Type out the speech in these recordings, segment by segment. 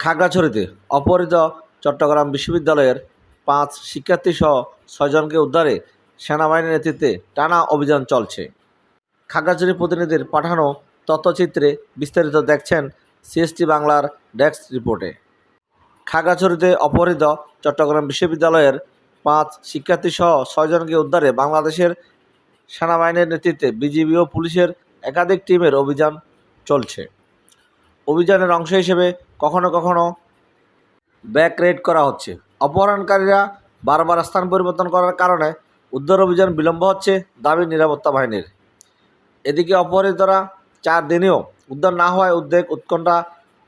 খাগড়াছড়িতে অপহৃত চট্টগ্রাম বিশ্ববিদ্যালয়ের পাঁচ শিক্ষার্থীসহ ছয়জনকে উদ্ধারে সেনাবাহিনীর নেতৃত্বে টানা অভিযান চলছে। খাগড়াছড়ি প্রতিনিধির পাঠানো তথ্যচিত্রে বিস্তারিত দেখছেন সিএসটি বাংলার ডেস্ক রিপোর্টে। খাগড়াছড়িতে অপহৃত চট্টগ্রাম বিশ্ববিদ্যালয়ের পাঁচ শিক্ষার্থীসহ ছয়জনকে উদ্ধারে বাংলাদেশের সেনাবাহিনীর নেতৃত্বে বিজিবি ও পুলিশের একাধিক টিমের অভিযান চলছে। অভিযানের অংশ হিসেবে কখনো কখনো ব্যাক রেড করা হচ্ছে। অপহরণকারীরা বারবার স্থান পরিবর্তন করার কারণে উদ্ধার অভিযান বিলম্ব হচ্ছে দাবি নিরাপত্তা বাহিনীর। এদিকে অপহৃতরা চার দিনেও উদ্ধার না হওয়ায় উদ্বেগ, উৎকণ্ঠা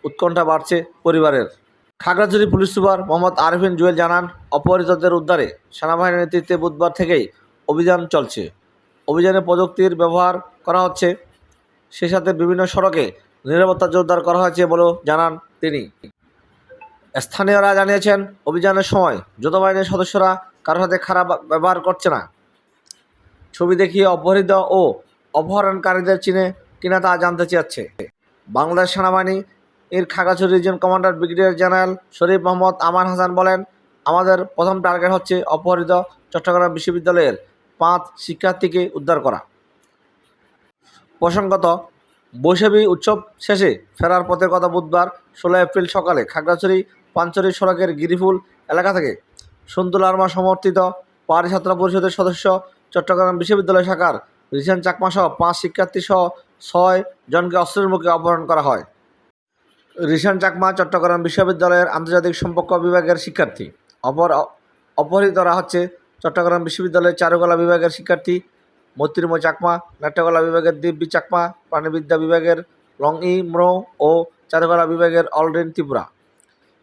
উৎকণ্ঠা বাড়ছে পরিবারের। খাগড়াছড়ি পুলিশ সুপার মোহাম্মদ আরিফিন জুয়েল জানান, অপহৃতদের উদ্ধারে সেনাবাহিনীর নেতৃত্বে বুধবার থেকেই অভিযান চলছে। অভিযানে প্রযুক্তির ব্যবহার করা হচ্ছে। সে সাথে বিভিন্ন সড়কে নিরাপত্তা জোরদার করা হয়েছে বলেও জানান তিনি। স্থানীয়রা জানিয়েছেন, অভিযানের সময় যোদ্ধবাহিনীর সদস্যরা কারোর সাথে খারাপ ব্যবহার করছে না। ছবি দেখিয়ে অপহৃত ও অপহরণকারীদের চিনে কিনা তা জানতে চাচ্ছে। বাংলাদেশ সেনাবাহিনী এর Khagrachari region commander brigadier general Sharif Mohammad Aman Hasan বলেন, আমাদের প্রথম টার্গেট হচ্ছে অপহৃত চট্টগ্রাম বিশ্ববিদ্যালয়ের পাঁচ শিক্ষার্থীকে উদ্ধার করা। প্রসঙ্গত বৈশাখী উৎসব শেষে ফেরার পথে গত বুধবার ষোলো এপ্রিল সকালে খাগড়াছড়ি পাঞ্চরি সড়কের গিরিফুল এলাকা থেকে সন্তুল আর্মা সমর্থিত পাহাড়ি ছাত্র পরিষদের সদস্য, চট্টগ্রাম বিশ্ববিদ্যালয় শাখার রিসেন চাকমা সহ পাঁচ শিক্ষার্থী সহ ছয় জনকে অস্ত্রের মুখে অপহরণ করা হয়। রিশান চাকমা চট্টগ্রাম বিশ্ববিদ্যালয়ের আন্তর্জাতিক সম্পর্ক বিভাগের শিক্ষার্থী। অপর অপহৃতরা হচ্ছে চট্টগ্রাম বিশ্ববিদ্যালয়ের চারুকলা বিভাগের শিক্ষার্থী মৈত্রীময় চাকমা, নাট্যকলা বিভাগের দিব্যি চাকমা, প্রাণীবিদ্যা বিভাগের রং ই ম্রো ও চারুকলা বিভাগের অলরেন ত্রিপুরা।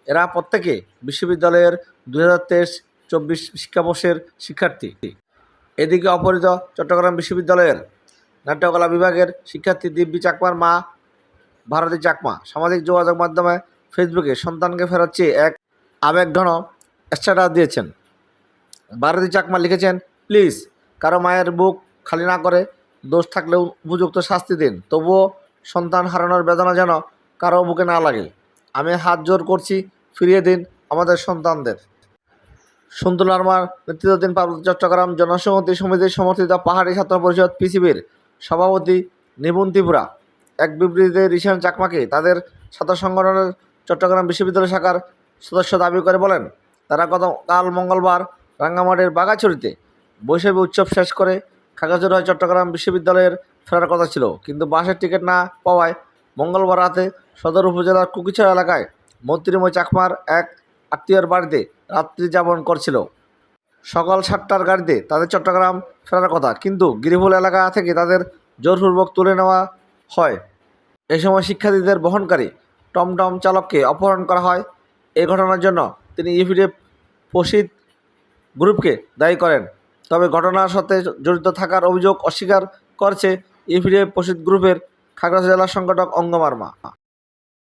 এরা প্রত্যেকে বিশ্ববিদ্যালয়ের দুই হাজার তেইশ, চব্বিশ শিক্ষাবর্ষের শিক্ষার্থী। এদিকে অপহৃত চট্টগ্রাম বিশ্ববিদ্যালয়ের নাট্যকলা বিভাগের শিক্ষার্থী দিব্যি চাকমার মা, ভারতী চাকমা, সামাজিক যোগাযোগ মাধ্যমে ফেসবুকে সন্তানকে ফেরত চেয়ে এক আবেগঘন স্ট্যাটাস দিয়েছেন। ভারতী চাকমা লিখেছেন, প্লিজ, কারও মায়ের বুক খালি না করে দোষ থাকলেও উপযুক্ত শাস্তি দিন। তবুও সন্তান হারানোর বেদনা যেন কারও বুকে না লাগে। আমি হাত জোর করছি, ফিরিয়ে দিন আমাদের সন্তানদের। সন্তুল আর্মার নেতৃত্বাধীন পার্বত্য চট্টগ্রাম জনসংহতি সমিতির সমর্থিত পাহাড়ি ছাত্র পরিষদ পিসিবির সভাপতি নিপুণ ত্রিপুরা। এক বিবৃতিতে রিশান চাকমাকে তাদের ছাত্র সংগঠনের চট্টগ্রাম বিশ্ববিদ্যালয় শাখার সদস্য দাবি করে বলেন, তারা গতকাল মঙ্গলবার রাঙ্গামাটির বাগাছড়িতে বৈশাখী উৎসব শেষ করে খাগড়াছড়ি, চট্টগ্রাম বিশ্ববিদ্যালয়ের ফেরার কথা ছিল। কিন্তু বাসের টিকিট না পাওয়ায় মঙ্গলবার রাতে সদর উপজেলার কুকিছড়া এলাকায় মন্ত্রীময় চাকমার এক আত্মীয়র বাড়িতে রাত্রি যাপন করছিল। সকাল সাতটার গাড়িতে তাদের চট্টগ্রাম ফেরার কথা, কিন্তু গিরিফুল এলাকা থেকে তাদের জোরপূর্বক তুলে নেওয়া হয়। এ সময় শিক্ষার্থীদের বহনকারী টমটম চালককে অপহরণ করা হয়। এই ঘটনার জন্য তিনি ইপিডিএফ প্রসিদ গ্রুপকে দায়ী করেন। তবে ঘটনার সাথে জড়িত থাকার অভিযোগ অস্বীকার করছে ইপিডিএফ প্রসিদ গ্রুপের খাগড়াছড়ি জেলা সংগঠক অঙ্গমার্মা।